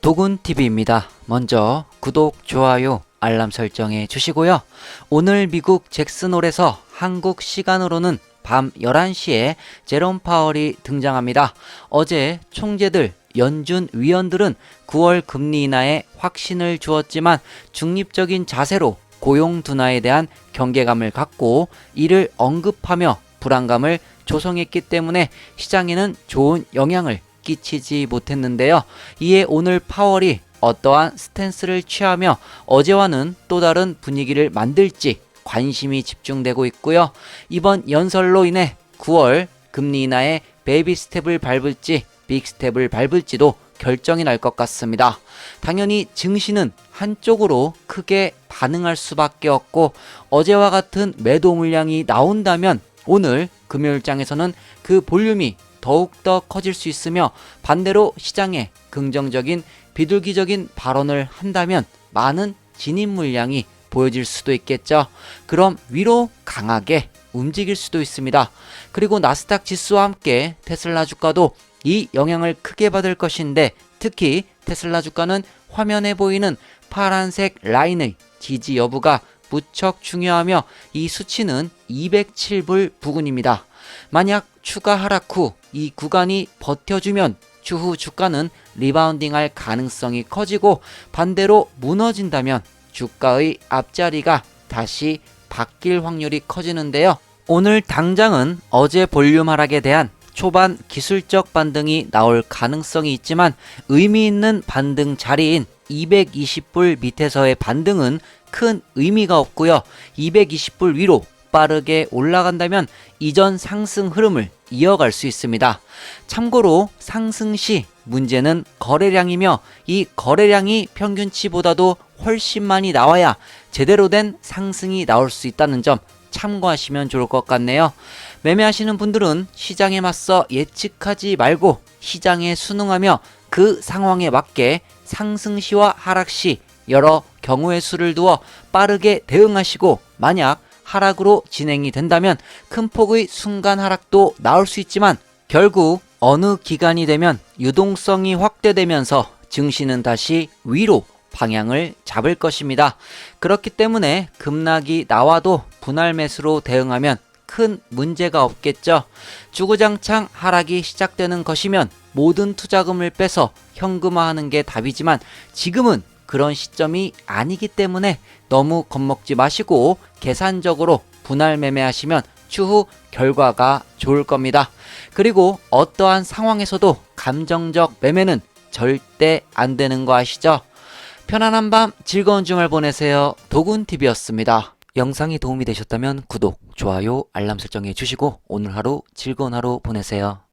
도군TV입니다. 먼저 구독, 좋아요, 알람 설정해 주시고요. 오늘 미국 잭슨홀에서 한국 시간으로는 밤 11시에 제롬 파월이 등장합니다. 어제 총재들, 연준 위원들은 9월 금리 인하에 확신을 주었지만 중립적인 자세로 고용 둔화에 대한 경계감을 갖고 이를 언급하며 불안감을 조성했기 때문에 시장에는 좋은 영향을 끼치지 못했는데요. 이에 오늘 파월이 어떠한 스탠스를 취하며 어제와는 또 다른 분위기를 만들지 관심이 집중되고 있고요. 이번 연설로 인해 9월 금리 인하의 베이비 스텝을 밟을지 빅 스텝을 밟을지도 결정이 날 것 같습니다. 당연히 증시는 한쪽으로 크게 반응할 수밖에 없고 어제와 같은 매도 물량이 나온다면 오늘 금요일장에서는 그 볼륨이 더욱더 커질 수 있으며 반대로 시장에 긍정적인 비둘기적인 발언을 한다면 많은 진입 물량이 보여질 수도 있겠죠. 그럼 위로 강하게 움직일 수도 있습니다. 그리고 나스닥 지수와 함께 테슬라 주가도 이 영향을 크게 받을 것인데 특히 테슬라 주가는 화면에 보이는 파란색 라인의 지지 여부가 무척 중요하며 이 수치는 207불 부근입니다. 만약 추가 하락 후 이 구간이 버텨주면 추후 주가는 리바운딩할 가능성이 커지고 반대로 무너진다면 주가의 앞자리가 다시 바뀔 확률이 커지는데요. 오늘 당장은 어제 볼륨 하락에 대한 초반 기술적 반등이 나올 가능성이 있지만 의미 있는 반등 자리인 220불 밑에서의 반등은 큰 의미가 없고요. 220불 위로 빠르게 올라간다면 이전 상승 흐름을 이어갈 수 있습니다. 참고로 상승 시 문제는 거래량이며 이 거래량이 평균치보다도 훨씬 많이 나와야 제대로 된 상승이 나올 수 있다는 점 참고하시면 좋을 것 같네요. 매매하시는 분들은 시장에 맞서 예측하지 말고 시장에 순응하며 그 상황에 맞게 상승 시와 하락 시 여러 경우의 수를 두어 빠르게 대응하시고 만약 하락으로 진행이 된다면 큰 폭의 순간 하락도 나올 수 있지만 결국 어느 기간이 되면 유동성이 확대되면서 증시는 다시 위로 방향을 잡을 것입니다. 그렇기 때문에 급락이 나와도 분할 매수로 대응하면 큰 문제가 없겠죠. 주구장창 하락이 시작되는 것이면 모든 투자금을 빼서 현금화하는 게 답이지만 지금은 그런 시점이 아니기 때문에 너무 겁먹지 마시고 계산적으로 분할 매매하시면 추후 결과가 좋을 겁니다. 그리고 어떠한 상황에서도 감정적 매매는 절대 안 되는 거 아시죠? 편안한 밤 즐거운 주말 보내세요. 도군TV였습니다. 영상이 도움이 되셨다면 구독, 좋아요, 알람 설정해 주시고 오늘 하루 즐거운 하루 보내세요.